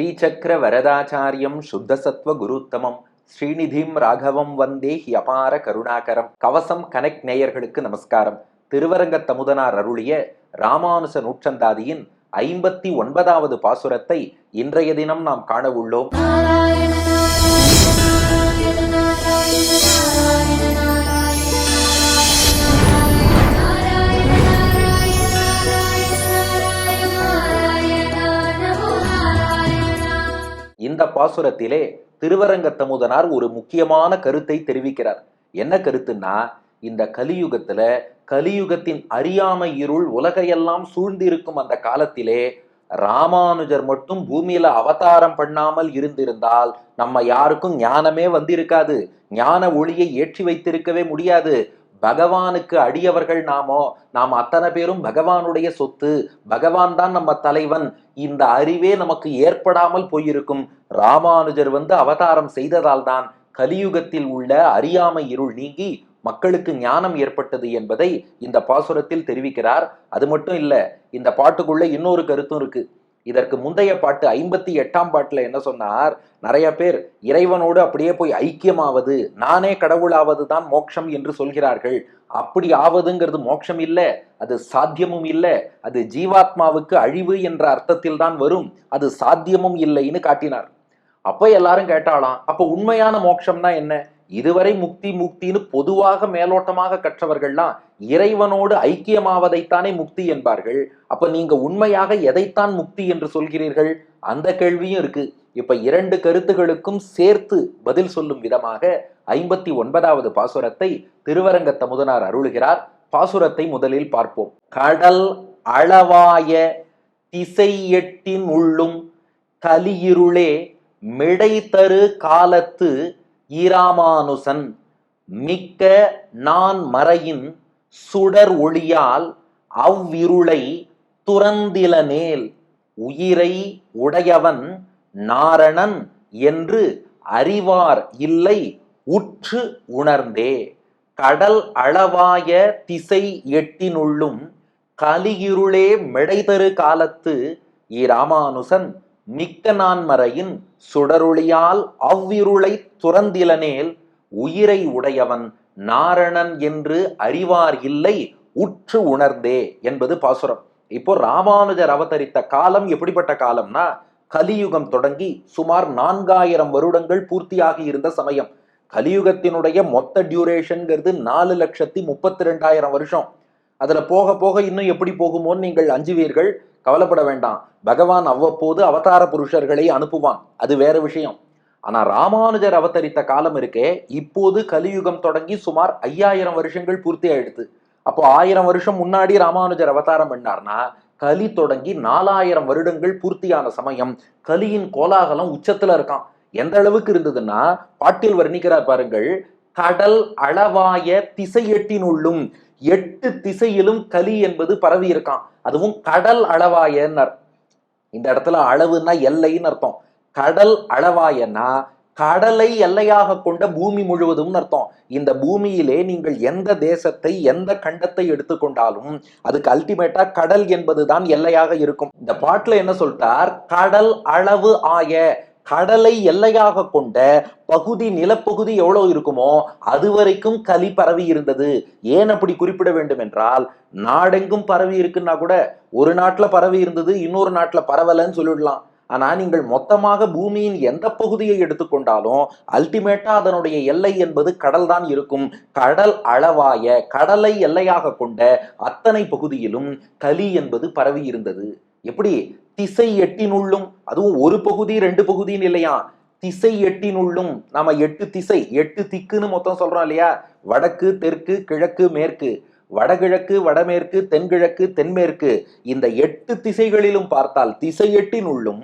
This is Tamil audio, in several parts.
ஸ்ரீசக்கர வரதாச்சாரியம் சுத்தசத்வ குருத்தமம். ஸ்ரீநிதிம் ராகவம் வந்தே ஹி அபார கருணாகரம். கவசம் கனெக்ட் நேயர்களுக்கு நமஸ்காரம். திருவரங்க தமுதனார் அருளிய ராமானுச நூற்றந்தாதியின் ஐம்பத்தி ஒன்பதாவது பாசுரத்தை இன்றைய தினம் நாம் காண உள்ளோம். இந்த பாசுரத்திலே திருவரங்கத்தமுதனார் ஒரு முக்கியமான கருத்தை தெரிவிக்கிறார். என்ன கருத்துன்னா இந்த கலியுகத்துல கலியுகத்தின் அறியாமை இருள் உலகையெல்லாம் சூழ்ந்திருக்கும் அந்த காலத்திலே ராமானுஜர் மட்டும் பூமியில அவதாரம் பண்ணாமல் இருந்திருந்தால் நம்ம யாருக்கும் ஞானமே வந்திருக்காது. ஞான ஒளியை ஏற்றி வைத்திருக்கவே முடியாது. பகவானுக்கு அடியவர்கள் நாமோ? நாம் அத்தனை பேரும் பகவானுடைய சொத்து பகவான் தான் நம்ம தலைவன். இந்த அறிவே நமக்கு ஏற்படாமல் போயிருக்கும். ராமானுஜர் வந்து அவதாரம் செய்ததால் தான் கலியுகத்தில் உள்ள அறியாமை இருள் நீங்கி மக்களுக்கு ஞானம் ஏற்பட்டது என்பதை இந்த பாசுரத்தில் தெரிவிக்கிறார். அது மட்டும் இல்ல இந்த பாட்டுக்குள்ள இன்னொரு கருத்தும் இருக்கு. இதற்கு முந்தைய பாட்டு ஐம்பத்தி எட்டாம் பாட்டுல என்ன சொன்னார்? நிறைய பேர் இறைவனோடு அப்படியே போய் ஐக்கியமாவது நானே கடவுளாவது தான் மோட்சம் என்று சொல்கிறார்கள். அப்படி ஆவதுங்கிறது மோட்சம் இல்லை அது சாத்தியமும் இல்லை அது ஜீவாத்மாவுக்கு அழிவு என்ற அர்த்தத்தில் தான் வரும் அது சாத்தியமும் இல்லைன்னு காட்டினார். அப்போ எல்லாரும் கேட்டாலாம் அப்போ உண்மையான மோட்சம்னா என்ன? இதுவரை முக்தி முக்தின்னு பொதுவாக மேலோட்டமாக கற்றவர்கள்லாம் இறைவனோடு ஐக்கியமாவதைத்தானே முக்தி என்பார்கள். அப்ப நீங்க உண்மையாக எதைத்தான் முக்தி என்று சொல்கிறீர்கள்? அந்த கேள்வியும் இருக்கு. இப்ப இரண்டு கருத்துகளுக்கும் சேர்த்து பதில் சொல்லும் விதமாக ஐம்பத்தி ஒன்பதாவது பாசுரத்தை திருவரங்க தமுதனார் அருளுகிறார். பாசுரத்தை முதலில் பார்ப்போம். கடல் அளவாய திசை எட்டின் உள்ளும் கலியிருளே மிடை தரு காலத்து ஈராமானுசன் மிக்க நான் மறையின் சுடர் ஒளியால் அவ்விருளை துறந்திலனேல் உயிரை உடையவன் நாரணன் என்று அறிவார் இல்லை உற்று உணர்ந்தே. கடல் அளவாய திசை எட்டினுள்ளும் கலியிருளே மிடைதரு காலத்து இராமானுசன் மிக்க நான்மறையின் சுடருளியால் அவ்விருளை துறந்திலனேல் உயிரை உடையவன் நாரணன் என்று அறிவார் இல்லை உற்று உணர்ந்தே என்பது பாசுரம். இப்போ ராமானுஜர் அவதரித்த காலம் எப்படிப்பட்ட காலம்னா கலியுகம் தொடங்கி சுமார் நான்காயிரம் வருடங்கள் பூர்த்தியாகி இருந்த சமயம். கலியுகத்தினுடைய மொத்த டியூரேஷன்ங்கிறது நாலு லட்சத்தி முப்பத்தி ரெண்டாயிரம் வருஷம். அதில் போக போக இன்னும் எப்படி போகுமோன்னு நீங்கள் அஞ்சுவீர்கள். கவலைப்பட வேண்டாம். பகவான் அவ்வப்போது அவதார புருஷர்களை அனுப்புவான். அது வேற விஷயம். ஆனா ராமானுஜர் அவதரித்த காலம் இருக்கே இப்போது கலியுகம் தொடங்கி சுமார் ஐயாயிரம் வருஷங்கள் பூர்த்தி ஆயிடுது. அப்போ ஆயிரம் வருஷம் முன்னாடி ராமானுஜர் அவதாரம் பண்ணார்னா கலி தொடங்கி நாலாயிரம் வருடங்கள் பூர்த்தியான சமயம் கலியின் கோலாகலம் உச்சத்துல இருக்கான் எந்த அளவுக்கு இருந்ததுன்னா பாட்டில் வர்ணிக்கிறார் பாருங்கள் கடல் அளவாய திசையெட்டினுள்ளும் எட்டு திசையிலும் கலி என்பது பரவி இருக்கான் அதுவும் கடல் அளவாயன்னர். இந்த இடத்துல அளவுன்னா எல்லைன்னு அர்த்தம். கடல் அளவாயன்னா கடலை எல்லையாக கொண்ட பூமி முழுவதும் அர்த்தம். இந்த பூமியிலே நீங்கள் எந்த தேசத்தை எந்த கண்டத்தை எடுத்துக்கொண்டாலும் அதுக்கு அல்டிமேட்டா கடல் என்பதுதான் எல்லையாக இருக்கும். இந்த பாட்டுல என்ன சொல்லிட்டார்? கடல் அளவு ஆய. கடலை எல்லையாக கொண்ட பகுதி நிலப்பகுதி எவ்வளவு இருக்குமோ அது வரைக்கும் களி பரவி இருந்தது. ஏன் அப்படி குறிப்பிட வேண்டும் என்றால் நாடெங்கும் பரவி இருக்குன்னா கூட ஒரு நாட்டில் பரவி இருந்தது இன்னொரு நாட்டில் பரவலன்னு சொல்லிடலாம். ஆனால் நீங்கள் மொத்தமாக பூமியின் எந்த பகுதியை எடுத்துக்கொண்டாலும் அல்டிமேட்டா அதனுடைய எல்லை என்பது கடல் தான் இருக்கும். கடல் அளவாய கடலை எல்லையாக கொண்ட அத்தனை பகுதியிலும் களி என்பது பரவி இருந்தது. எப்படி? திசை எட்டினுள்ளும் அதுவும் ஒரு பகுதி ரெண்டு பகுதின்னு இல்லையா? திசை எட்டினுள்ளும். நாம எட்டு திசை எட்டு திக்குன்னு மொத்தம் சொல்றோம் இல்லையா? வடக்கு தெற்கு கிழக்கு மேற்கு. வடகிழக்கு வடமேற்கு தென்கிழக்கு தென்மேற்கு. இந்த எட்டு திசைகளிலும் பார்த்தால் திசை எட்டினுள்ளும்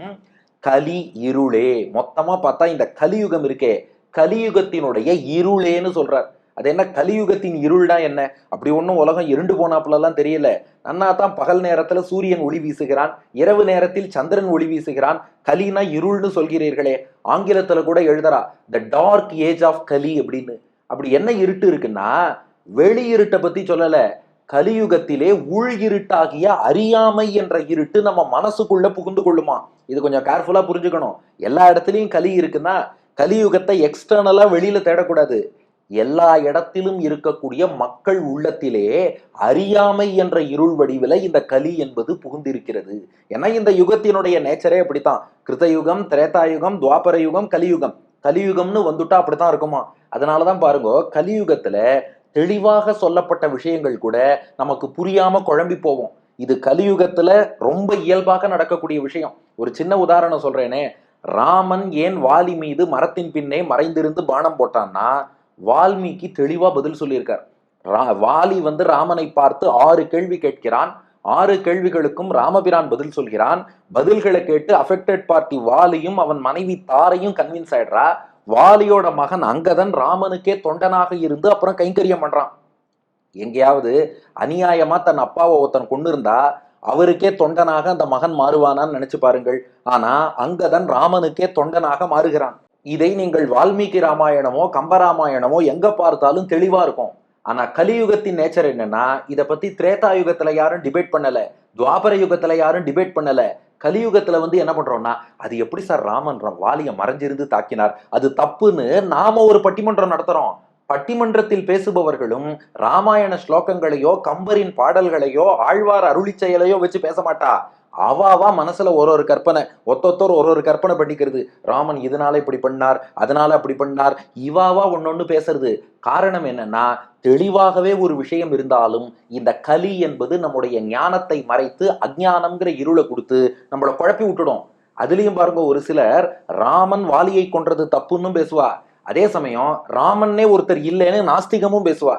கலி இருளே. மொத்தமா பார்த்தா இந்த கலியுகம் இருக்கே. கலியுகத்தினுடைய இருளேன்னு சொல்றார். அது என்ன கலியுகத்தின் இருள்னா என்ன? அப்படி ஒன்றும் உலகம் இருண்டு போனாப்புலலாம் தெரியல. நன்னா தான் பகல் நேரத்தில் சூரியன் ஒளி வீசுகிறான் இரவு நேரத்தில் சந்திரன் ஒளி வீசுகிறான். கலினா இருள்னு சொல்கிறீர்களே ஆங்கிலத்தில் கூட எழுதுறா the dark age of Kali அப்படின்னு. அப்படி என்ன இருட்டு இருக்குன்னா வெளி இருட்டை சொல்லலை. கலியுகத்திலே உள் இருட்டாகிய அறியாமை என்ற இருட்டு நம்ம மனசுக்குள்ள புகுந்து கொள்ளுமா? இது கொஞ்சம் கேர்ஃபுல்லாக புரிஞ்சுக்கணும். எல்லா இடத்துலையும் கலி இருக்குன்னா கலியுகத்தை எக்ஸ்டர்னலாக வெளியில் தேடக்கூடாது. எல்லா இடத்திலும் இருக்கக்கூடிய மக்கள் உள்ளத்திலே அறியாமை என்ற இருள் வடிவில் இந்த கலி என்பது புகுந்திருக்கிறது. ஏன்னா இந்த யுகத்தினுடைய நேச்சரே அப்படித்தான். கிருதயுகம் திரேதாயுகம் துவாபர யுகம் கலியுகம். கலியுகம்னு வந்துட்டா அப்படித்தான் இருக்குமா? அதனாலதான் பாருங்க கலியுகத்துல தெளிவாக சொல்லப்பட்ட விஷயங்கள் கூட நமக்கு புரியாம குழம்பி போவோம். இது கலியுகத்துல ரொம்ப இயல்பாக நடக்கக்கூடிய விஷயம். ஒரு சின்ன உதாரணம் சொல்றேனே. ராமன் ஏன் வாலி மீது மரத்தின் பின்னே மறைந்திருந்து பானம் போட்டான்னா வால்மீகி தெளிவா பதில் சொல்லியிருக்கார். ரா- வாலி வந்து ராமனை பார்த்து ஆறு கேள்வி கேட்கிறான். ஆறு கேள்விகளுக்கும் ராமபிரான் பதில் சொல்கிறான். பதில்களை கேட்டு அஃபெக்டட் பார்ட்டி வாலியும் அவன் மனைவி தாரையும் கன்வின்ஸ் ஆயிடுறா. வாலியோட மகன் அங்கதன் ராமனுக்கே தொண்டனாக இருந்து அப்புறம் கைங்கரியம் பண்றான். எங்கேயாவது அநியாயமா தன் அப்பாவை ஒருத்தன் கொண்டு இருந்தா அவருக்கே தொண்டனாக அந்த மகன் மாறுவானான்னு நினைச்சு பாருங்கள். ஆனா அங்கதன் ராமனுக்கே தொண்டனாக மாறுகிறான். இதை நீங்கள் வால்மீகி ராமாயணமோ கம்பராமாயணமோ எங்க பார்த்தாலும் தெளிவா இருக்கும். ஆனா கலியுகத்தின் நேச்சர் என்னன்னா இதை பத்தி திரேதா யுகத்துல யாரும் டிபேட் பண்ணல துவாபர யுகத்துல யாரும் டிபேட் பண்ணல. கலியுகத்துல வந்து என்ன பண்றோம்னா அது எப்படி சார் ராமன் வாலிய மறைஞ்சிருந்து தாக்கினார்? அது தப்புன்னு நாம ஒரு பட்டிமன்றம் நடத்துறோம். பட்டிமன்றத்தில் பேசுபவர்களும் ராமாயண ஸ்லோகங்களையோ கம்பரின் பாடல்களையோ ஆழ்வார் அருளி செயலையோ வச்சு பேச மாட்டா. அவாவா மனசுல ஒரு ஒரு கற்பனை ஒத்தொத்தர் ஒரு ஒரு கற்பனை பண்ணிக்கிறது. ராமன் இதனால இப்படி பண்ணார்? அதனால அப்படி பண்ணார்? இவாவா ஒன்னொன்னு பேசுறது. காரணம் என்னன்னா தெளிவாகவே ஒரு விஷயம் இருந்தாலும் இந்த கலி என்பது நம்முடைய ஞானத்தை மறைத்து அஜ்ஞானம்ங்கிற இருளை கொடுத்து நம்மளை குழப்பி விட்டுடும். அதுலயும் பாருங்க ஒரு சிலர் ராமன் வாலியை கொன்றது தப்புன்னு பேசுவா. அதே சமயம் ராமன்னே ஒருத்தர் இல்லைன்னு நாஸ்திகமும் பேசுவா.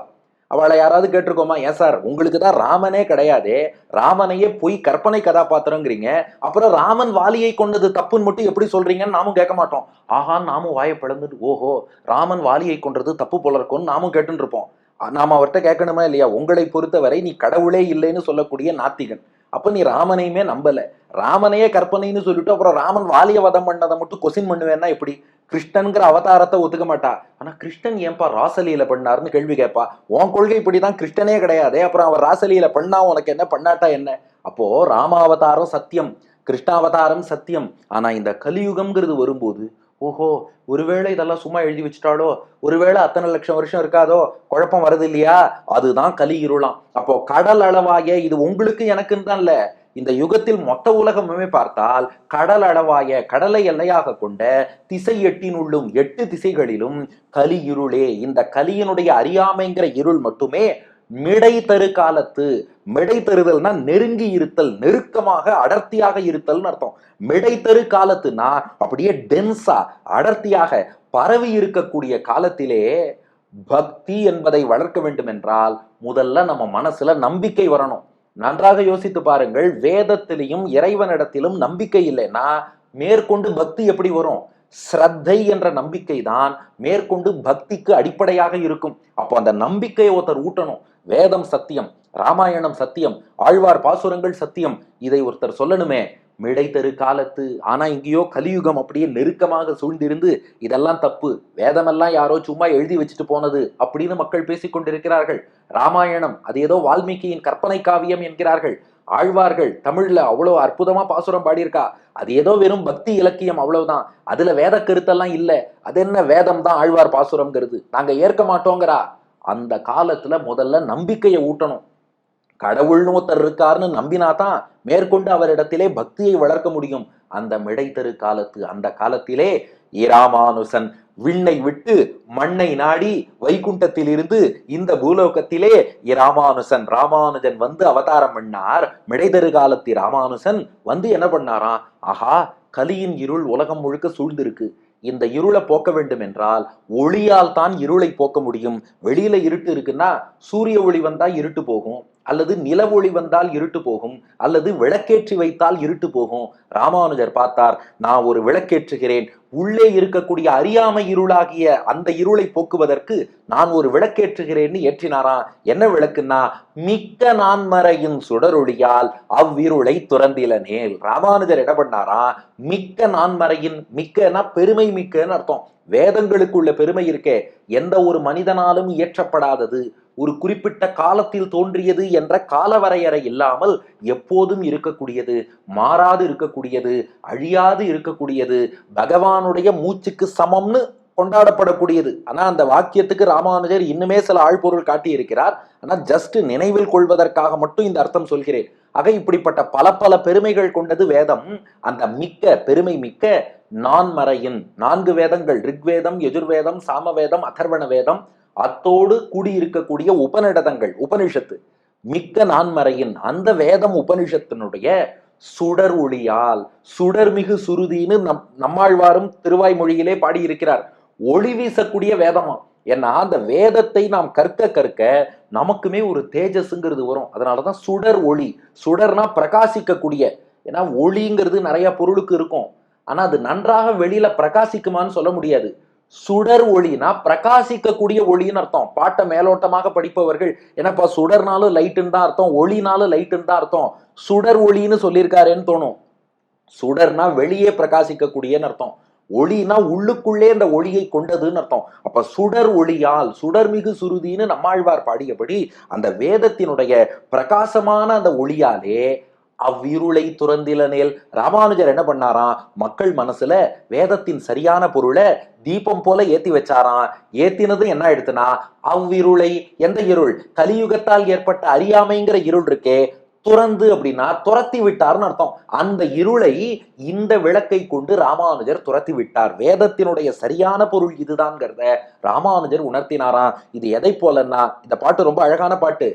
அவளை யாராவது கேட்டிருக்கோமா? ஏன் சார் உங்களுக்கு தான் ராமனே கிடையாதே. ராமனையே பொய் கற்பனை கதாபாத்திரங்கிறீங்க. அப்புறம் ராமன் வாலியை கொண்டது தப்புன்னு மட்டும் எப்படி சொல்றீங்கன்னு நாமும் கேட்க மாட்டோம். ஆஹா நாமும் வாயை பிளந்துட்டு ஓஹோ ராமன் வாலியை கொன்றது தப்பு போல இருக்கும்னு நாமும் கேட்டுருப்போம் நாம் நாம அவர்கிட்ட கேட்கணுமா இல்லையா? உங்களை பொறுத்தவரை நீ கடவுளே இல்லைன்னு சொல்லக்கூடிய நாத்திகன். அப்போ நீ ராமனையுமே நம்பலை. ராமனையே கற்பனைன்னு சொல்லிட்டு அப்புறம் ராமன் வாலிய வதம் பண்ணதை மட்டும் கொஸ்டின் பண்ணுவேன்னா எப்படி? கிருஷ்ணன்கிற அவதாரத்தை ஒத்துக்க மாட்டா. ஆனா கிருஷ்ணன் ஏன்பா ராசலியில பண்ணாருன்னு கேள்வி கேட்பா. உன் கொள்கை இப்படிதான் கிருஷ்ணனே கிடையாது. அப்புறம் அவர் ராசலியில பண்ணா உனக்கு என்ன? பண்ணாட்டா என்ன? அப்போ ராமாவதாரம் சத்தியம் கிருஷ்ணாவதாரம் சத்தியம். ஆனா இந்த கலியுகம்ங்கிறது வரும்போது ஓஹோ ஒருவேளை இதெல்லாம் சும்மா எழுதி வச்சுட்டாலோ ஒருவேளை அத்தனை லட்சம் வருஷம் இருக்காதோ குழப்பம் வருது இல்லையா? அதுதான் கலி இருளாம். அப்போ கடல் அளவாய இது உங்களுக்கு எனக்குன்னு தான் இல்ல. இந்த யுகத்தில் மொத்த உலகமுமே பார்த்தால் கடல் அளவாய கடலை எல்லையாக கொண்ட திசை எட்டினுள்ளும் எட்டு திசைகளிலும் கலி இருளே. இந்த கலியினுடைய அறியாமைங்கிற இருள் மட்டுமே மிடை தரு காலத்து மிடை தருதல்னா நெருங்கி இருத்தல் நெருக்கமாக அடர்த்தியாக இருத்தல்னு அர்த்தம். மிடை தரு காலத்துனா அப்படியே டென்ஸா அடர்த்தியாக பரவி இருக்கக்கூடிய காலத்திலே பக்தி என்பதை வளர்க்க வேண்டும் என்றால் முதல்ல நம்ம மனசுல நம்பிக்கை வரணும். நன்றாக யோசித்து பாருங்கள் வேதத்திலையும் இறைவனிடத்திலும் நம்பிக்கை இல்லைன்னா மேற்கொண்டு பக்தி எப்படி வரும்? ஸ்ரத்தை என்ற நம்பிக்கை தான் மேற்கொண்டு பக்திக்கு அடிப்படையாக இருக்கும். அப்போ அந்த நம்பிக்கையை ஒருத்தர் ஊட்டணும். வேதம் சத்தியம் ராமாயணம் சத்தியம் ஆழ்வார் பாசுரங்கள் சத்தியம். இதை ஒருத்தர் சொல்லணுமே மிடை தரு காலத்து ஆனா இங்கேயோ கலியுகம் அப்படியே நெருக்கமாக சூழ்ந்திருந்து இதெல்லாம் தப்பு வேதமெல்லாம் யாரோ சும்மா எழுதி வச்சுட்டு போனது அப்படின்னு மக்கள் பேசிக்கொண்டிருக்கிறார்கள் ராமாயணம் அது ஏதோ வால்மீகியின் கற்பனை காவியம் என்கிறார்கள். ஆழ்வார்கள் தமிழ்ல அவ்வளோ அற்புதமா பாசுரம் பாடியிருக்கா அது ஏதோ வெறும் பக்தி இலக்கியம் அவ்வளவுதான். அதுல வேத கருத்தெல்லாம் இல்லை அது என்ன வேதம் தான் ஆழ்வார் பாசுரம்ங்கிறது. நாங்க ஏற்க மாட்டோங்கிறா? அந்த காலத்துல முதல்ல நம்பிக்கையை ஊட்டணும். கடவுள்னு ஒருத்தர் இருக்காருன்னு நம்பினா தான் மேற்கொண்டு அவரிடத்திலே பக்தியை வளர்க்க முடியும். அந்த மிடைத்தரு காலத்து அந்த காலத்திலே இராமானுசன் விண்ணை விட்டு மண்ணை நாடி வைகுண்டத்தில் இருந்து இந்த பூலோகத்திலே இராமானுசன் ராமானுஜன் வந்து அவதாரம் பண்ணார். மிடைதரு காலத்தி ராமானுசன் வந்து என்ன பண்ணாராம்? ஆஹா கலியின் இருள் உலகம் முழுக்க சூழ்ந்திருக்கு. இந்த இருளை போக்க வேண்டும் என்றால் ஒளியால் தான் இருளை போக்க முடியும். வெளியில இருட்டு இருக்குன்னா சூரிய ஒளி வந்தா இருட்டு போகும். அல்லது நில ஒளி வந்தால் இருட்டு போகும் அல்லது விளக்கேற்றி வைத்தால் இருட்டு போகும். ராமானுஜர் பார்த்தார் நான் ஒரு விளக்கேற்றுகிறேன். உள்ளே இருக்கக்கூடிய அறியாமை இருளாகிய அந்த இருளை போக்குவதற்கு நான் ஒரு விளக்கேற்றுகிறேன்னு ஏற்றினாராம் என்ன விளக்குன்னா மிக்க நான்மறையின் சுடரொளியால் அவ்விருளை துறந்தில நேல் ராமானுஜர் என்ன பண்ணாராம் மிக்க நான்மறையின் மிக்கனா பெருமை மிக்கன்னு அர்த்தம். வேதங்களுக்குள்ள பெருமை இருக்கே. எந்த ஒரு மனிதனாலும் இயற்றப்படாதது. ஒரு குறிப்பிட்ட காலத்தில் தோன்றியது என்ற காலவரையறை இல்லாமல் எப்போதும் இருக்கக்கூடியது மாறாது இருக்கக்கூடியது அழியாது இருக்கக்கூடியது பகவானுடைய மூச்சுக்கு சமம்னு கொண்டாடப்படக்கூடியது. ஆனால் அந்த வாக்கியத்துக்கு ராமானுஜர் இன்னுமே சில ஆழ்பொருள் காட்டி இருக்கிறார் ஜஸ்ட் நினைவில் கொள்வதற்காக மட்டும் இந்த அர்த்தம் சொல்கிறேன். ஆக இப்படிப்பட்ட பல பல பெருமைகள் கொண்டது வேதம். அந்த மிக்க பெருமை மிக்க நான்மறையின் நான்கு வேதங்கள் ரிக்வேதம் எஜுர்வேதம் சாமவேதம் அதர்வண வேதம் அத்தோடு கூடியிருக்கக்கூடிய உபநிடதங்கள் உபனிஷத்து. மிக்க நான்மறையின் அந்த வேதம் உபனிஷத்தினுடைய சுடர் ஒளியால் சுடர்மிகு சுருதின்னு நம் நம்மாழ்வாரும் திருவாய்மொழியிலே பாடியிருக்கிறார். ஒளி வீசக்கூடிய வேதமா? ஏன்னா அந்த வேதத்தை நாம் கற்க கற்க நமக்குமே ஒரு தேஜஸ்ங்கிறது வரும். அதனாலதான் சுடர் ஒளி. சுடர்னா பிரகாசிக்கக்கூடிய. ஏன்னா ஒளிங்கிறது நிறைய பொருளுக்கு இருக்கும். ஆனா அது நன்றாக வெளியில பிரகாசிக்குமான்னு சொல்ல முடியாது. சுடர் ஒளினா பிரகாசிக்கக்கூடிய ஒளின்னு அர்த்தம். பாட்டை மேலோட்டமாக படிப்பவர்கள் என்னப்பா சுடர்னாலும் லைட்டுன்னு தான் அர்த்தம் ஒளினாலும் லைட்டுன்னு தான் அர்த்தம். சுடர் ஒளின்னு சொல்லியிருக்காருன்னு தோணும். சுடர்னா வெளியே பிரகாசிக்கக்கூடியன்னு அர்த்தம். ஒளினா உள்ளுக்குள்ளே அந்த ஒளியை கொண்டதுன்னு அர்த்தம். அப்ப சுடர் ஒளியால் சுடர்மிகு சுருதின்னு நம்மாழ்வார் பாடியபடி அந்த வேதத்தினுடைய பிரகாசமான அந்த ஒளியாலே அவ்விருளை துறந்திலனேல் ராமானுஜர் என்ன பண்ணாராம்? மக்கள் மனசுல வேதத்தின் சரியான பொருளை தீபம் போல ஏத்தி வச்சாராம். ஏத்தினது என்ன ஆயிடுத்துனா அவ்விருளை எந்த இருள்? கலியுகத்தால் ஏற்பட்ட அறியாமைங்கிற இருள் இருக்கே துறந்து அப்படின்னா துரத்தி விட்டார்னு அர்த்தம். அந்த இருளை இந்த விளக்கை கொண்டு ராமானுஜர் துரத்தி விட்டார். வேதத்தினுடைய சரியான பொருள் இதுதான்ங்கிறத ராமானுஜர் உணர்த்தினாராம் இது எதை போலன்னா இந்த பாட்டு ரொம்ப அழகான பாட்டு.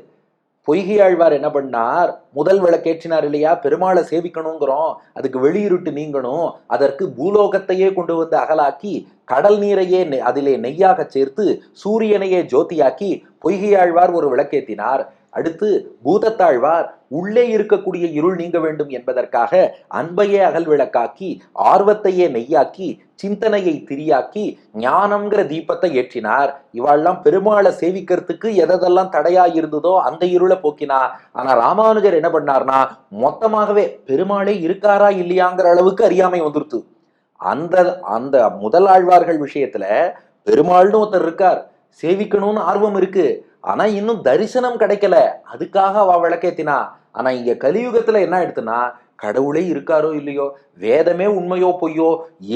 பொய்கை ஆழ்வார் என்ன பண்ணார்? முதல் விளக்கேற்றினார் இல்லையா? பெருமாளை சேவிக்கணுங்கிறோம். அதுக்கு வெளியிருட்டு நீங்கணும். அதற்கு பூலோகத்தையே கொண்டு வந்து அகலாக்கி கடல் நீரையே அதிலே நெய்யாக சேர்த்து சூரியனையே ஜோதியாக்கி பொய்கை ஆழ்வார் ஒரு விளக்கேற்றினார் அடுத்து பூதத்தாழ்வார் உள்ளே இருக்கக்கூடிய இருள் நீங்க வேண்டும் என்பதற்காக அன்பையே அகல் விளக்காக்கி ஆர்வத்தையே நெய்யாக்கி சிந்தனையை திரியாக்கி ஞானம்ங்கிற தீபத்தை ஏற்றினார். இவாள்லாம் பெருமாளை சேவிக்கிறதுக்கு எதெல்லாம் தடையா இருந்ததோ அந்த இருளை போக்கினா ஆனா ராமானுஜர் என்ன பண்ணார்னா மொத்தமாகவே பெருமாளே இருக்காரா இல்லையாங்கிற அளவுக்கு அறியாமை வந்துருத்து. அந்த அந்த முதலாழ்வார்கள் விஷயத்துல பெருமாள்னு ஒருத்தர் இருக்கார். சேவிக்கணும்னு ஆர்வம் இருக்கு. ஆனா இன்னும் தரிசனம் கிடைக்கல. அதுக்காக அவ விளக்கேத்தினா. ஆனா இங்க கலியுகத்துல என்ன ஆயிடுத்துன்னா கடவுளே இருக்காரோ இல்லையோ? வேதமே உண்மையோ பொய்யோ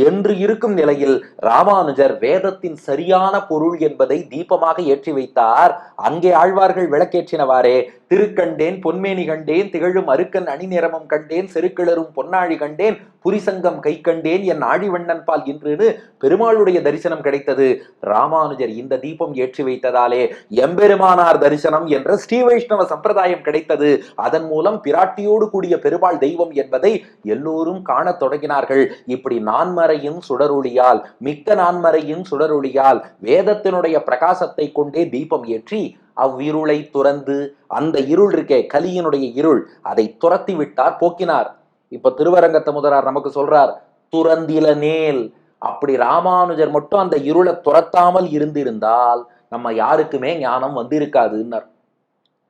என்று இருக்கும் நிலையில் ராமானுஜர் வேதத்தின் சரியான பொருள் என்பதை தீபமாக ஏற்றி வைத்தார். அங்கே ஆழ்வார்கள் விளக்கேற்றினவாறே திருக்கண்டேன் பொன்மேனி கண்டேன் திகழும் அருக்கன் அணிநிறமும் கண்டேன் செருக்கிளரும் பொன்னாழி கண்டேன் புரிசங்கம் கை கண்டேன் என் ஆழிவண்ணன் பால் இன்றுன்னு பெருமாளுடைய தரிசனம் கிடைத்தது. ராமானுஜர் இந்த தீபம் ஏற்றி வைத்ததாலே எம்பெருமானார் தரிசனம் என்ற ஸ்ரீ வைஷ்ணவ சம்பிரதாயம் கிடைத்தது. அதன் மூலம் பிராட்டியோடு கூடிய பெருமாள் தெய்வம் என்பதை எல்லோரும் காணத் தொடங்கினார்கள். இப்படி நான்மறையின் சுடரொளியால் மிக்க நான்மறையின் சுடரொளியால் வேதத்தினுடைய பிரகாசத்தை கொண்டே தீபம் ஏற்றி அவ்விருளை துறந்து அந்த இருள் இருக்கே கலியினுடைய இருள் அதை துரத்தி விட்டார் போக்கினார். இப்ப திருவரங்கத்த முதலார் நமக்கு சொல்றார் துறந்திலனேல் அப்படி ராமானுஜர் மட்டும் அந்த இருளை துரத்தாமல் இருந்திருந்தால் நம்ம யாருக்குமே ஞானம் வந்திருக்காதுன்னார்.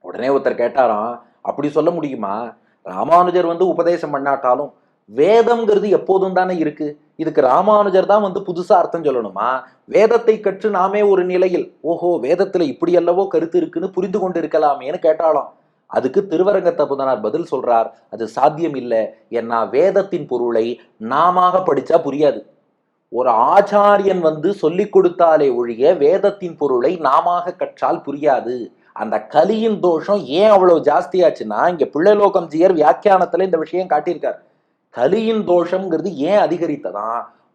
உடனே ஒருத்தர் கேட்டாராம் அப்படி சொல்ல முடியுமா? ராமானுஜர் வந்து உபதேசம் பண்ணாட்டாலும் வேதம்ங்கிறது எப்போதும் தானே இருக்கு? இதுக்கு ராமானுஜர் தான் வந்து புதுசா அர்த்தம் சொல்லணுமா? வேதத்தை கற்று நாமே ஒரு நிலையில் ஓஹோ வேதத்துல இப்படி அல்லவோ கருத்து இருக்குன்னு புரிந்து கொண்டு இருக்கலாமேன்னு கேட்டாலும் அதுக்கு திருவரங்கத்தை புதனார் பதில் சொல்றார் அது சாத்தியம் இல்லை. ஏன்னா வேதத்தின் பொருளை நாமாக படிச்சா புரியாது. ஒரு ஆச்சாரியன் வந்து சொல்லிக் கொடுத்தாலே ஒழிய வேதத்தின் பொருளை நாமாக கற்றால் புரியாது. அந்த கலியின் தோஷம் ஏன் அவ்வளவு ஜாஸ்தியாச்சுன்னா இங்க பிள்ளைலோகம் ஜியர் வியாக்கியானத்துல இந்த விஷயம் காட்டியிருக்கார். கலியின் தோஷம்ங்கிறது ஏன் அதிகரித்ததா?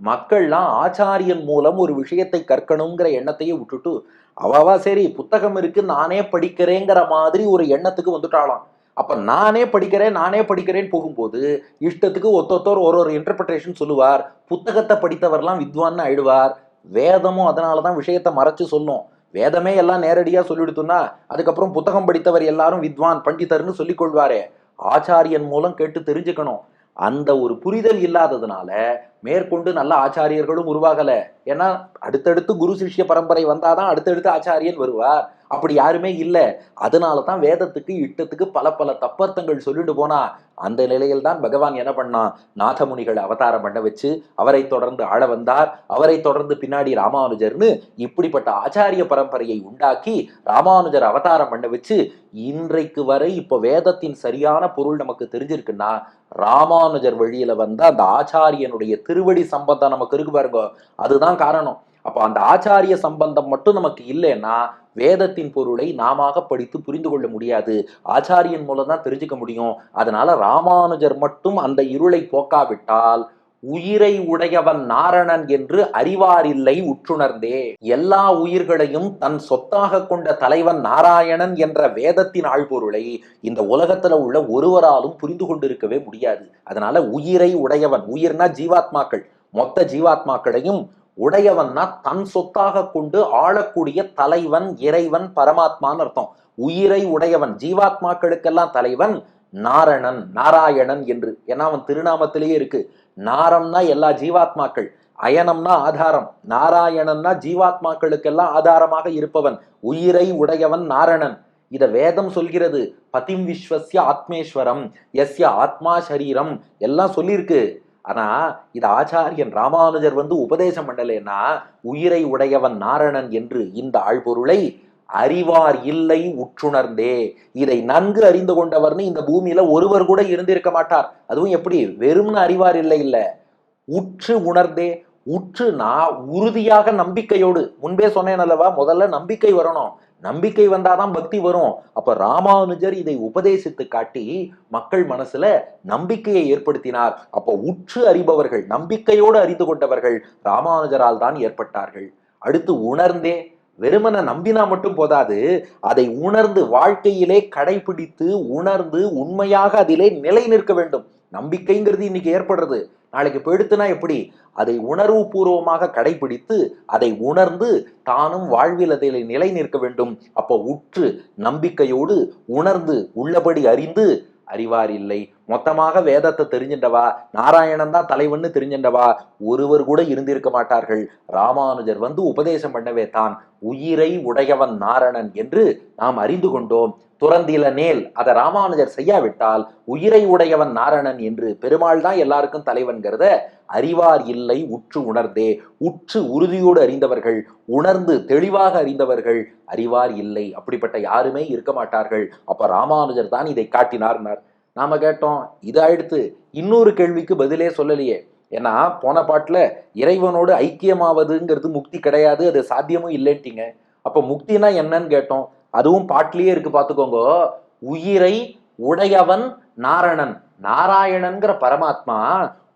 மக்கள்லாம் ஆச்சாரியன் மூலம் ஒரு விஷயத்தை கற்கணுங்கிற எண்ணத்தையே விட்டுட்டு அவாவா சரி புத்தகம் இருக்கு நானே படிக்கிறேங்கிற மாதிரி ஒரு எண்ணத்துக்கு வந்துட்டாலாம் அப்ப நானே படிக்கிறேன் நானே படிக்கிறேன்னு போகும்போது இஷ்டத்துக்கு ஒத்தொத்தோர் ஒரு ஒரு இன்டர்பிரேஷன் சொல்லுவார். புத்தகத்தை படித்தவர்லாம் வித்வான்னு ஆயிடுவார். வேதமும் அதனாலதான் விஷயத்தை மறைச்சு சொல்லும். வேதமே எல்லாம் நேரடியா சொல்லிடுத்துன்னா அதுக்கப்புறம் புத்தகம் படித்தவர் எல்லாரும் வித்வான் பண்டிதர்னு சொல்லிக் கொள்வாரே ஆச்சாரியன் மூலம் கேட்டு தெரிஞ்சுக்கணும். அந்த ஒரு புரிதல் இல்லாததுனால மேற்கொண்டு நல்ல ஆச்சாரியர்களும் உருவாகலை. ஏன்னா அடுத்தடுத்து குரு சிஷ்ய பரம்பரை வந்தாதான் அடுத்தடுத்து ஆச்சாரியன் வருவார். அப்படி யாருமே இல்லை. அதனால தான் வேதத்துக்கு இட்டத்துக்கு பல பல தப்பர்த்தங்கள் சொல்லிட்டு போனா அந்த நிலையில் தான் பகவான் என்ன பண்ணான்? நாதமுனிகளை அவதாரம் பண்ண வச்சு அவரை தொடர்ந்து ஆள வந்தார். அவரை தொடர்ந்து பின்னாடி ராமானுஜர்னு இப்படிப்பட்ட ஆச்சாரிய பரம்பரையை உண்டாக்கி ராமானுஜர் அவதாரம் பண்ண வச்சு இன்றைக்கு வரை இப்போ வேதத்தின் சரியான பொருள் நமக்கு தெரிஞ்சிருக்குன்னா ராமானுஜர் வழியில வந்த அந்த ஆச்சாரியனுடைய திருவடி சம்பந்தம் நமக்கு இருக்கு பாருங்க. அதுதான் காரணம். அப்போ அந்த ஆச்சாரிய சம்பந்தம் மட்டும் நமக்கு இல்லைன்னா வேதத்தின் பொருளை நாம படித்து புரிந்து கொள்ள முடியாது. ஆச்சாரியன் மூலம் தான் தெரிஞ்சுக்க முடியும். அதனால ராமானுஜர் மட்டும் அந்த இருளை போக்காவிட்டால் உயிரை உடையவன் நாரணன் என்று அறிவாரில்லை உற்றுணர்ந்தே. எல்லா உயிர்களையும் தன் சொத்தாக கொண்ட தலைவன் நாராயணன் என்ற வேதத்தின் ஆழ்பொருளை இந்த உலகத்துல உள்ள ஒருவராலும் புரிந்து கொண்டிருக்கவே முடியாது. அதனால உயிரை உடையவன் உயிர்னா ஜீவாத்மாக்கள். மொத்த ஜீவாத்மாக்களையும் உடையவன்னா தன் சொத்தாக கொண்டு ஆளக்கூடிய தலைவன் இறைவன் பரமாத்மான்னு அர்த்தம். உயிரை உடையவன் ஜீவாத்மாக்களுக்கெல்லாம் தலைவன் நாரணன் நாராயணன் என்று. ஏன்னா அவன் திருநாமத்திலேயே இருக்கு. நாரம்னா எல்லா ஜீவாத்மாக்கள். அயனம்னா ஆதாரம். நாராயணன்னா ஜீவாத்மாக்களுக்கெல்லாம் ஆதாரமாக இருப்பவன். உயிரை உடையவன் நாரணன். இத வேதம் சொல்கிறது. பதிம் விஸ்வஸ்ய ஆத்மேஸ்வரம். எஸ்ய ஆத்மா சரீரம் எல்லாம் சொல்லியிருக்கு. ஆனா இது ஆச்சாரியன் ராமானுஜர் வந்து உபதேசம் பண்ணலைன்னா உயிரை உடையவன் நாரணன் என்று இந்த ஆழ்பொருளை அறிவார் இல்லை உற்றுணர்ந்தே. இதை நன்கு அறிந்து கொண்டவர்னு இந்த பூமியில ஒருவர் கூட இருந்திருக்க மாட்டார். அதுவும் எப்படி? வெறும்னு அறிவார் இல்லை இல்ல. உற்று உணர்ந்தே உற்று நான் உறுதியாக நம்பிக்கையோடு. முன்பே சொன்னேன் அல்லவா? முதல்ல நம்பிக்கை வரணும். நம்பிக்கை வந்தாதான் பக்தி வரும். அப்ப ராமானுஜர் இதை உபதேசித்து காட்டி மக்கள் மனசுல நம்பிக்கையை ஏற்படுத்தினார். அப்ப உற்று அறிபவர்கள் நம்பிக்கையோடு அறிந்து கொண்டவர்கள் ராமானுஜரால் தான் ஏற்பட்டார்கள். அடுத்து உணர்ந்தே வெறுமனை நம்பினா மட்டும் போதாது அதை உணர்ந்து வாழ்க்கையிலே கடைபிடித்து உணர்ந்து உண்மையாக அதிலே நிலை நிற்க வேண்டும். நம்பிக்கைங்கிறது இன்னைக்கு ஏற்படுறது. நாளைக்கு போயிடுத்துனா எப்படி? அதை உணர்வு பூர்வமாக கடைபிடித்து அதை உணர்ந்து தானும் வாழ்வில் அதில் நிலை நிற்க வேண்டும். அப்போ உற்று நம்பிக்கையோடு உணர்ந்து உள்ளபடி அறிந்து அறிவார் இல்லை. மொத்தமாக வேதத்தை தெரிஞ்சின்றவா? நாராயணன் தான் தலைவன்னு தெரிஞ்சின்றவா? ஒருவர் கூட இருந்திருக்க மாட்டார்கள். ராமானுஜர் வந்து உபதேசம் பண்ணவே தான். உயிரை உடையவன் நாரணன் என்று நாம் அறிந்து கொண்டோம். துறந்தில நேல். அதை ராமானுஜர் செய்யாவிட்டால் உயிரை உடையவன் நாரணன் என்று பெருமாள் தான் எல்லாருக்கும் தலைவன்கிறத அறிவார் இல்லை உற்று உணர்ந்தே. உற்று உறுதியோடு அறிந்தவர்கள் உணர்ந்து தெளிவாக அறிந்தவர்கள் அறிவார் இல்லை. அப்படிப்பட்ட யாருமே இருக்க மாட்டார்கள். அப்ப ராமானுஜர் தான் இதை காட்டினார்னார். நாம கேட்டோம் இது அடுத்து இன்னொரு கேள்விக்கு பதிலே சொல்லலையே. ஏன்னா போன பாட்டுல இறைவனோடு ஐக்கியமாவதுங்கிறது முக்தி கிடையாது அது சாத்தியமும் இல்லைன்ட்டீங்க. அப்போ முக்தினா என்னன்னு கேட்டோம். அதுவும் பாட்டிலேயே இருக்கு பார்த்துக்கோங்க உயிரை உடையவன் நாரணன் நாராயணன்கிற பரமாத்மா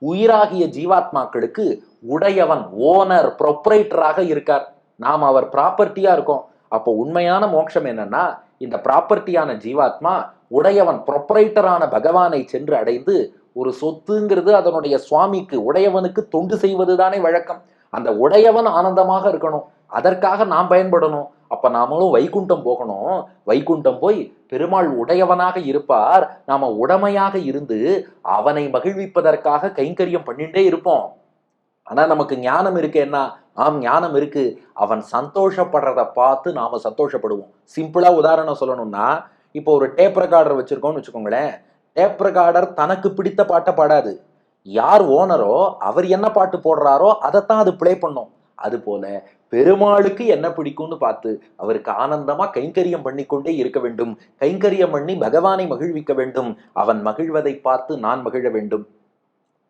உயிராகிய ஜீவாத்மாக்களுக்கு உடையவன் ஓனர் ப்ரொப்ரைட்டராக இருக்கார். நாம் அவர் ப்ராப்பர்ட்டியா இருக்கோம். அப்போ உண்மையான மோட்சம் என்னன்னா இந்த ப்ராப்பர்ட்டியான ஜீவாத்மா உடையவன் ப்ரொப்ரைட்டரான பகவானை சென்று அடைந்து ஒரு சொத்துங்கிறது அதனுடைய சுவாமிக்கு உடையவனுக்கு தொண்டு செய்வது தானே வழக்கம். அந்த உடையவன் ஆனந்தமாக இருக்கணும். அதற்காக நாம் பயன்படணும். அப்ப நாமளும் வைகுண்டம் போகணும். வைகுண்டம் போய் பெருமாள் உடையவனாக இருப்பார். நாம உடமையாக இருந்து அவனை மகிழ்விப்பதற்காக கைங்கரியம் பண்ணிட்டே இருப்போம். ஆனா நமக்கு ஞானம் இருக்கு என்ன? ஆம் ஞானம் இருக்கு. அவன் சந்தோஷப்படுறத பார்த்து நாம சந்தோஷப்படுவோம். சிம்பிளா உதாரணம் சொல்லணும்னா இப்போ ஒரு டேப் ரெக்கார்டர் வச்சிருக்கோம்னு வச்சுக்கோங்களேன். டேப் ரெக்கார்டர் தனக்கு பிடித்த பாட்டை பாடாது. யார் ஓனரோ அவர் என்ன பாட்டு போடுறாரோ அதைத்தான் அது பிளே பண்ணும். அது போல பெருமாளுக்கு என்ன பிடிக்கும்னு பார்த்து அவருக்கு ஆனந்தமா கைங்கரியம் பண்ணிக்கொண்டே இருக்க வேண்டும். கைங்கரியம் பண்ணி பகவானை மகிழ்விக்க வேண்டும். அவன் மகிழ்வதை பார்த்து நான் மகிழ வேண்டும்.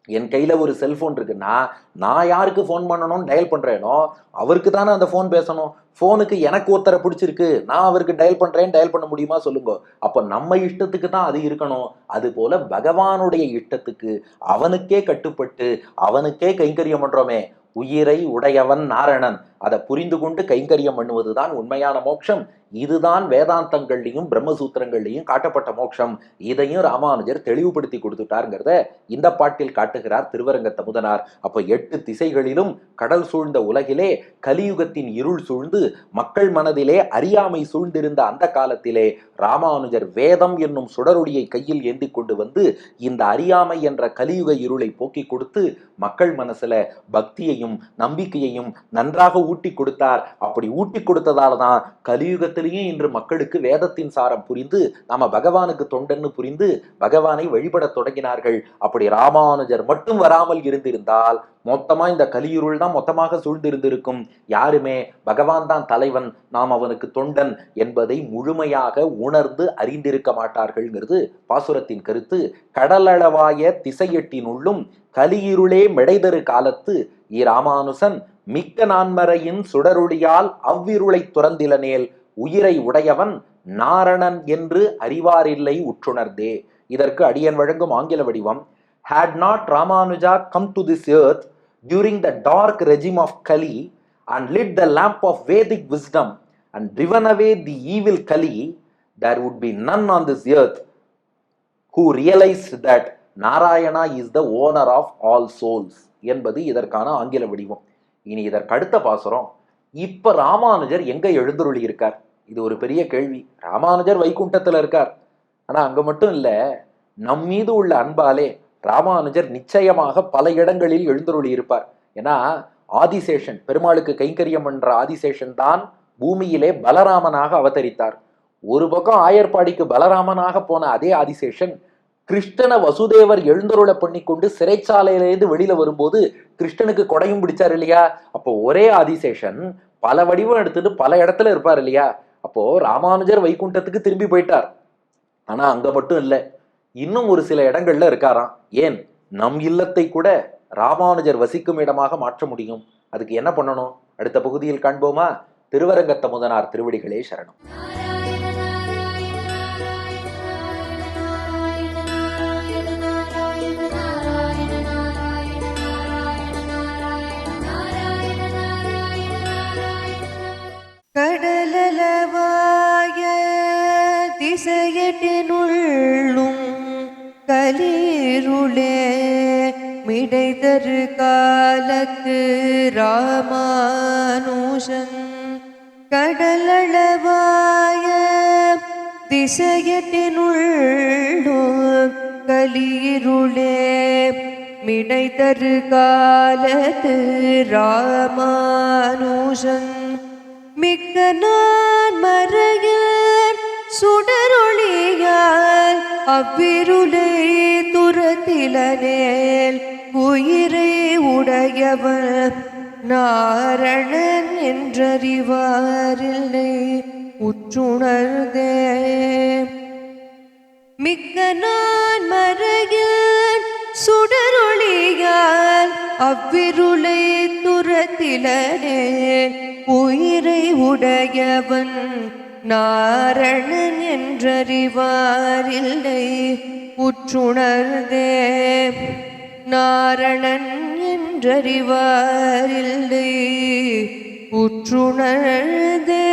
என் கையில் ஒரு செல்ஃபோன் இருக்குன்னா நான் யாருக்கு ஃபோன் பண்ணணும்னு டயல் பண்ணுறேனோ அவருக்கு தானே அந்த ஃபோன் பேசணும். ஃபோனுக்கு எனக்கு ஒருத்தரை பிடிச்சிருக்கு. நான் அவருக்கு டயல் பண்ணுறேன்னு டயல் பண்ண முடியுமா சொல்லுங்க. அப்போ நம்ம இஷ்டத்துக்கு தான் அது இருக்கணும். அது போல பகவானுடைய இஷ்டத்துக்கு அவனுக்கே கட்டுப்பட்டு அவனுக்கே கைங்கரியம் பண்ணுறோமே உயிரை உடையவன் நாரணன். அதை புரிந்து கொண்டு கைங்கரியம் பண்ணுவதுதான் உண்மையான மோட்சம். இதுதான் வேதாந்தங்கள்லையும் பிரம்மசூத்திரங்கள்லையும் காட்டப்பட்ட மோட்சம். இதையும் ராமானுஜர் தெளிவுபடுத்தி கொடுத்துட்டாருங்கிறத இந்த பாட்டில் காட்டுகிறார் திருவரங்க தமுதனார் அப்போ எட்டு திசைகளிலும் கடல் சூழ்ந்த உலகிலே கலியுகத்தின் இருள் சூழ்ந்து மக்கள் மனதிலே அறியாமை சூழ்ந்திருந்த அந்த காலத்திலே ராமானுஜர் வேதம் என்னும் சுடரொளியை கையில் ஏந்தி கொண்டு வந்து இந்த அறியாமை என்ற கலியுக இருளை போக்கி கொடுத்து மக்கள் மனசுல பக்தியையும் தைரியத்தையும் நம்பிக்கையையும் நன்றாக ஊட்டி கொடுத்தார். அப்படி ஊட்டி கொடுத்ததால தான் கலியுகத்திலேயே இன்று மக்களுக்கு வேதத்தின் சாரம் புரிந்து நாம பகவானுக்கு தொண்டன்னு புரிந்து பகவானை வழிபடத் தொடங்கினார்கள். அப்படி ராமானுஜர் மட்டும் வராமல் இருந்திருந்தால் மொத்தமா இந்த கலியுருள் தான் மொத்தமாக சூழ்ந்திருந்திருக்கும். யாருமே பகவான் தான் தலைவன் நாம் அவனுக்கு தொண்டன் என்பதை முழுமையாக உணர்ந்து அறிந்திருக்க மாட்டார்கள்ங்கிறது பாசுரத்தின் கருத்து. கடலளவாய திசையெட்டினுள்ளும் கலியிருளே மிடைதரு காலத்து இராமானுசன் மிக்க நான்மறையின் சுடருளியால் அவ்விருளை துறந்திலனேல் உயிரை உடையவன் நாரணன் என்று அறிவாரில்லை உற்றுணர்தே இதற்கு அடியன் வழங்கும் ஆங்கில வடிவம் had not Ramanuja come to this earth during the dark regime of Kali and lit the lamp of Vedic wisdom and driven away the evil Kali there would be none on this earth who realise that Narayana is the owner of all souls என்பது இதற்கான ஆங்கில வடிவம். இனி இதற்கு அடுத்த பாசுரம் இப்ப ராமானுஜர் எங்க எழுந்தருளி இருக்கார்? இது ஒரு பெரிய கேள்வி. ராமானுஜர் வைகுண்டத்துல இருக்கார். ஆனா அங்க மட்டும் இல்ல நம் மீது உள்ள அன்பாலே ராமானுஜர் நிச்சயமாக பல இடங்களில் எழுந்தருளி இருப்பார். ஏன்னா ஆதிசேஷன் பெருமாளுக்கு கைங்கரியம் என்ற ஆதிசேஷன் தான் பூமியிலே பலராமனாக அவதரித்தார். ஒரு பக்கம் ஆயர்பாடிக்கு பலராமனாக போன அதே ஆதிசேஷன் கிருஷ்ணனை வசுதேவர் எழுந்தருளை பண்ணி கொண்டு சிறைச்சாலையிலேருந்து வெளியில வரும்போது கிருஷ்ணனுக்கு கொடையும் பிடிச்சார் இல்லையா? அப்போ ஒரே ஆதிசேஷன் பல வடிவம் எடுத்துட்டு பல இடத்துல இருப்பார் இல்லையா? அப்போ ராமானுஜர் வைகுண்டத்துக்கு திரும்பி போயிட்டார். ஆனா அங்க மட்டும் இல்லை இன்னும் ஒரு சில இடங்கள்ல இருக்காராம். ஏன்? நம் இல்லத்தை கூட ராமானுஜர் வசிக்கும் இடமாக மாற்ற முடியும். அதுக்கு என்ன பண்ணணும்? அடுத்த பகுதியில் காண்போமா? திருவரங்கத்த முதனார் திருவடிகளே சரணம். மிடைதரு காலத்து ராமானுஷன் கடலளவாய திசையட்டினுள்ளும் கலிருளே மிடைதரு காலத்து ராமானுஷன் மிக்க நான் மறைய சுடரொளியால் அவ்விருளை துரத்திலனேல் உயிரை உடையவர் நாரணன் என்றறிவாரில்லை உற்றுணர்தே மிக்க நான் மறையில் சுடரொளியால் அவ்விருளை துரத்திலனே உயிரை உடையவன் நாரணன் என்றறிவாரில்லை உற்றுணர்ந்தே நாரணன் என்றறிவாரில்லை உற்றுணர்ந்தே